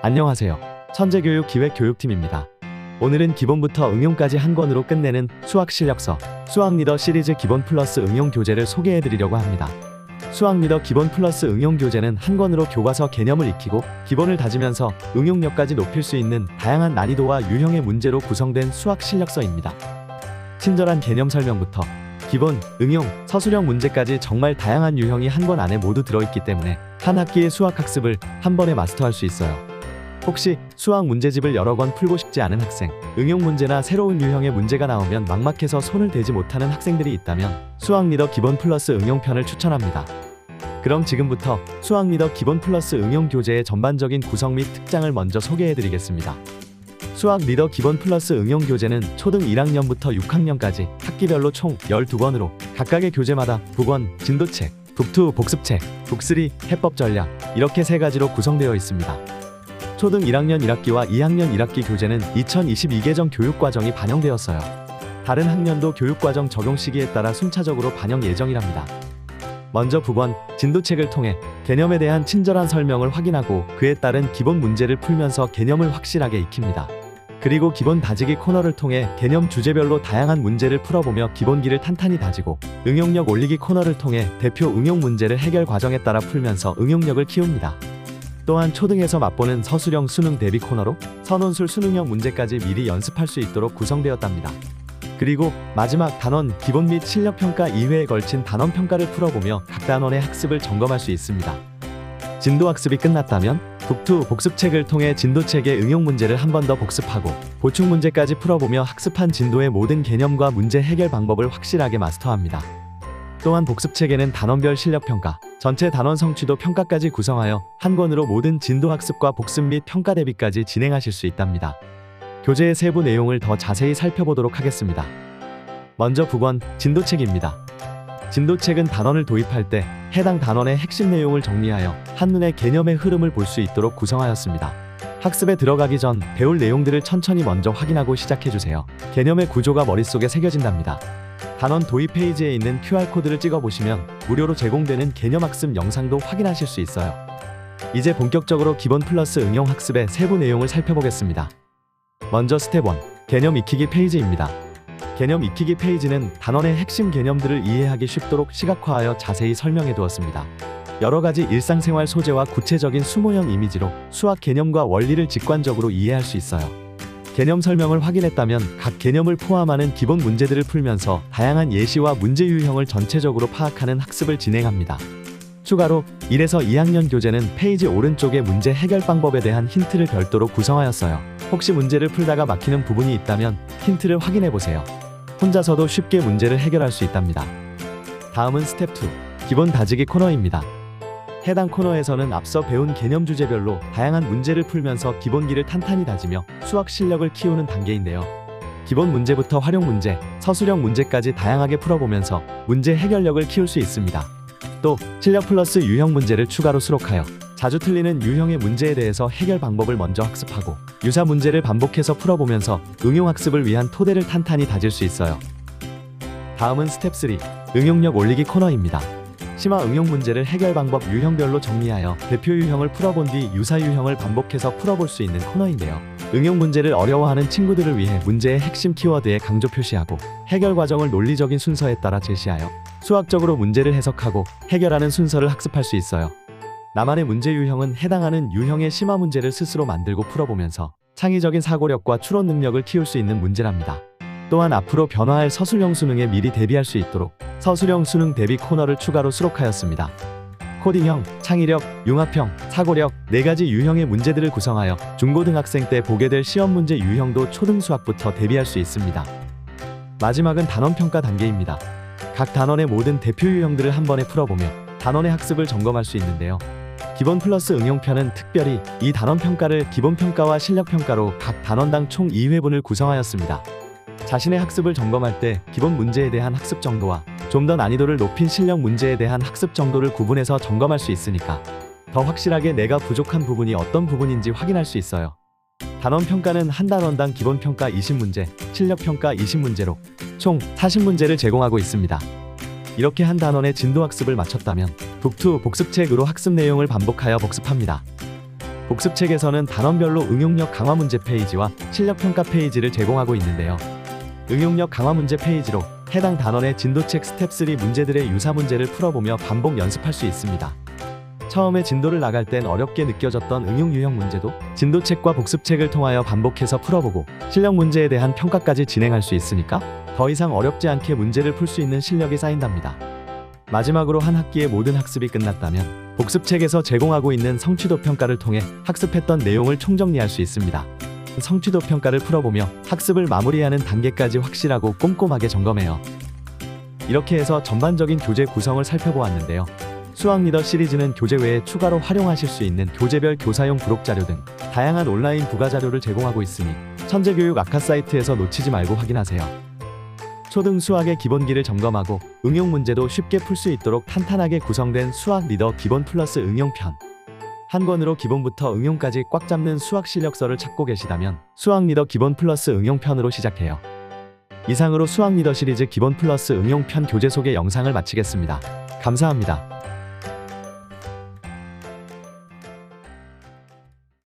안녕하세요. 천재교육 기획교육팀입니다. 오늘은 기본부터 응용까지 한 권으로 끝내는 수학 실력서, 수학 리더 시리즈 기본 플러스 응용 교재를 소개해 드리려고 합니다. 수학 리더 기본 플러스 응용 교재는 한 권으로 교과서 개념을 익히고 기본을 다지면서 응용력까지 높일 수 있는 다양한 난이도와 유형의 문제로 구성된 수학 실력서입니다. 친절한 개념 설명부터 기본, 응용, 서술형 문제까지 정말 다양한 유형이 한 권 안에 모두 들어있기 때문에 한 학기의 수학 학습을 한 번에 마스터할 수 있어요. 혹시 수학 문제집을 여러 권 풀고 싶지 않은 학생, 응용 문제나 새로운 유형의 문제가 나오면 막막해서 손을 대지 못하는 학생들이 있다면 수학 리더 기본 플러스 응용편을 추천합니다. 그럼 지금부터 수학 리더 기본 플러스 응용 교재의 전반적인 구성 및 특장을 먼저 소개해 드리겠습니다. 수학 리더 기본 플러스 응용 교재는 초등 1학년부터 6학년까지 학기별로 총 12권으로 각각의 교재마다 북원, 진도책, 북2 복습책, 북3 해법 전략 이렇게 세 가지로 구성되어 있습니다. 초등 1학년 1학기와 2학년 1학기 교재는 2022개정 교육과정이 반영되었어요. 다른 학년도 교육과정 적용 시기에 따라 순차적으로 반영 예정이랍니다. 먼저 북원, 진도책을 통해 개념에 대한 친절한 설명을 확인하고 그에 따른 기본 문제를 풀면서 개념을 확실하게 익힙니다. 그리고 기본 다지기 코너를 통해 개념 주제별로 다양한 문제를 풀어보며 기본기를 탄탄히 다지고 응용력 올리기 코너를 통해 대표 응용 문제를 해결 과정에 따라 풀면서 응용력을 키웁니다. 또한 초등에서 맛보는 서술형 수능 대비 코너로 선원술 수능형 문제까지 미리 연습할 수 있도록 구성되었답니다. 그리고 마지막 단원 기본 및 실력 평가 2회에 걸친 단원 평가를 풀어보며 각 단원의 학습을 점검할 수 있습니다. 진도 학습이 끝났다면 북투 복습책을 통해 진도책의 응용 문제를 한 번 더 복습하고 보충 문제까지 풀어보며 학습한 진도의 모든 개념과 문제 해결 방법을 확실하게 마스터합니다. 또한 복습책에는 단원별 실력 평가, 전체 단원 성취도 평가까지 구성하여 한 권으로 모든 진도 학습과 복습 및 평가 대비까지 진행하실 수 있답니다. 교재의 세부 내용을 더 자세히 살펴보도록 하겠습니다. 먼저 북원 진도책입니다. 진도책은 단원을 도입할 때 해당 단원의 핵심 내용을 정리하여 한눈에 개념의 흐름을 볼 수 있도록 구성하였습니다. 학습에 들어가기 전 배울 내용들을 천천히 먼저 확인하고 시작해주세요. 개념의 구조가 머릿속에 새겨진답니다. 단원 도입 페이지에 있는 QR코드를 찍어보시면 무료로 제공되는 개념 학습 영상도 확인하실 수 있어요. 이제 본격적으로 기본 플러스 응용 학습의 세부 내용을 살펴보겠습니다. 먼저 스텝 1 개념 익히기 페이지입니다. 개념 익히기 페이지는 단원의 핵심 개념들을 이해하기 쉽도록 시각화하여 자세히 설명해 두었습니다. 여러 가지 일상생활 소재와 구체적인 수모형 이미지로 수학 개념과 원리를 직관적으로 이해할 수 있어요. 개념 설명을 확인했다면 각 개념을 포함하는 기본 문제들을 풀면서 다양한 예시와 문제 유형을 전체적으로 파악하는 학습을 진행합니다. 추가로 1에서 2학년 교재는 페이지 오른쪽의 문제 해결 방법에 대한 힌트를 별도로 구성하였어요. 혹시 문제를 풀다가 막히는 부분이 있다면 힌트를 확인해 보세요. 혼자서도 쉽게 문제를 해결할 수 있답니다. 다음은 스텝 2 기본 다지기 코너입니다. 해당 코너에서는 앞서 배운 개념 주제별로 다양한 문제를 풀면서 기본기를 탄탄히 다지며 수학 실력을 키우는 단계인데요. 기본 문제부터 활용 문제, 서술형 문제까지 다양하게 풀어보면서 문제 해결력을 키울 수 있습니다. 또 실력 플러스 유형 문제를 추가로 수록하여 자주 틀리는 유형의 문제에 대해서 해결 방법을 먼저 학습하고 유사 문제를 반복해서 풀어보면서 응용 학습을 위한 토대를 탄탄히 다질 수 있어요. 다음은 스텝 3 응용력 올리기 코너입니다. 심화 응용 문제를 해결 방법 유형별로 정리하여 대표 유형을 풀어본 뒤 유사 유형을 반복해서 풀어볼 수 있는 코너인데요. 응용 문제를 어려워하는 친구들을 위해 문제의 핵심 키워드에 강조 표시하고 해결 과정을 논리적인 순서에 따라 제시하여 수학적으로 문제를 해석하고 해결하는 순서를 학습할 수 있어요. 나만의 문제 유형은 해당하는 유형의 심화 문제를 스스로 만들고 풀어보면서 창의적인 사고력과 추론 능력을 키울 수 있는 문제랍니다. 또한 앞으로 변화할 서술형 수능에 미리 대비할 수 있도록 서술형 수능 대비 코너를 추가로 수록하였습니다. 코딩형, 창의력, 융합형, 사고력 네 가지 유형의 문제들을 구성하여 중고등학생 때 보게 될 시험 문제 유형도 초등 수학부터 대비할 수 있습니다. 마지막은 단원 평가 단계입니다. 각 단원의 모든 대표 유형들을 한 번에 풀어보며 단원의 학습을 점검할 수 있는데요. 기본 플러스 응용편은 특별히 이 단원 평가를 기본 평가와 실력 평가로 각 단원당 총 2회분을 구성하였습니다. 자신의 학습을 점검할 때 기본 문제에 대한 학습 정도와 좀 더 난이도를 높인 실력 문제에 대한 학습 정도를 구분해서 점검할 수 있으니까 더 확실하게 내가 부족한 부분이 어떤 부분인지 확인할 수 있어요. 단원 평가는 한 단원당 기본 평가 20문제, 실력 평가 20문제로 총 40문제를 제공하고 있습니다. 이렇게 한 단원의 진도 학습을 마쳤다면 북투 복습책으로 학습 내용을 반복하여 복습합니다. 복습책에서는 단원별로 응용력 강화 문제 페이지와 실력 평가 페이지를 제공하고 있는데요. 응용력 강화 문제 페이지로 해당 단원의 진도책 스텝 3 문제들의 유사 문제를 풀어보며 반복 연습할 수 있습니다. 처음에 진도를 나갈 땐 어렵게 느껴졌던 응용 유형 문제도 진도책과 복습책을 통하여 반복해서 풀어보고 실력 문제에 대한 평가까지 진행할 수 있으니까 더 이상 어렵지 않게 문제를 풀 수 있는 실력이 쌓인답니다. 마지막으로 한 학기의 모든 학습이 끝났다면 복습책에서 제공하고 있는 성취도 평가를 통해 학습했던 내용을 총정리할 수 있습니다. 성취도 평가를 풀어보며 학습을 마무리하는 단계까지 확실하고 꼼꼼하게 점검해요. 이렇게 해서 전반적인 교재 구성을 살펴보았는데요. 수학 리더 시리즈는 교재 외에 추가로 활용하실 수 있는 교재별 교사용 부록 자료 등 다양한 온라인 부가 자료를 제공하고 있으니 천재교육 아카 사이트에서 놓치지 말고 확인하세요. 초등 수학의 기본기를 점검하고 응용 문제도 쉽게 풀 수 있도록 탄탄하게 구성된 수학 리더 기본 플러스 응용편. 한 권으로 기본부터 응용까지 꽉 잡는 수학 실력서를 찾고 계시다면 수학 리더 기본 플러스 응용 편으로 시작해요. 이상으로 수학 리더 시리즈 기본 플러스 응용 편 교재 소개 영상을 마치겠습니다. 감사합니다.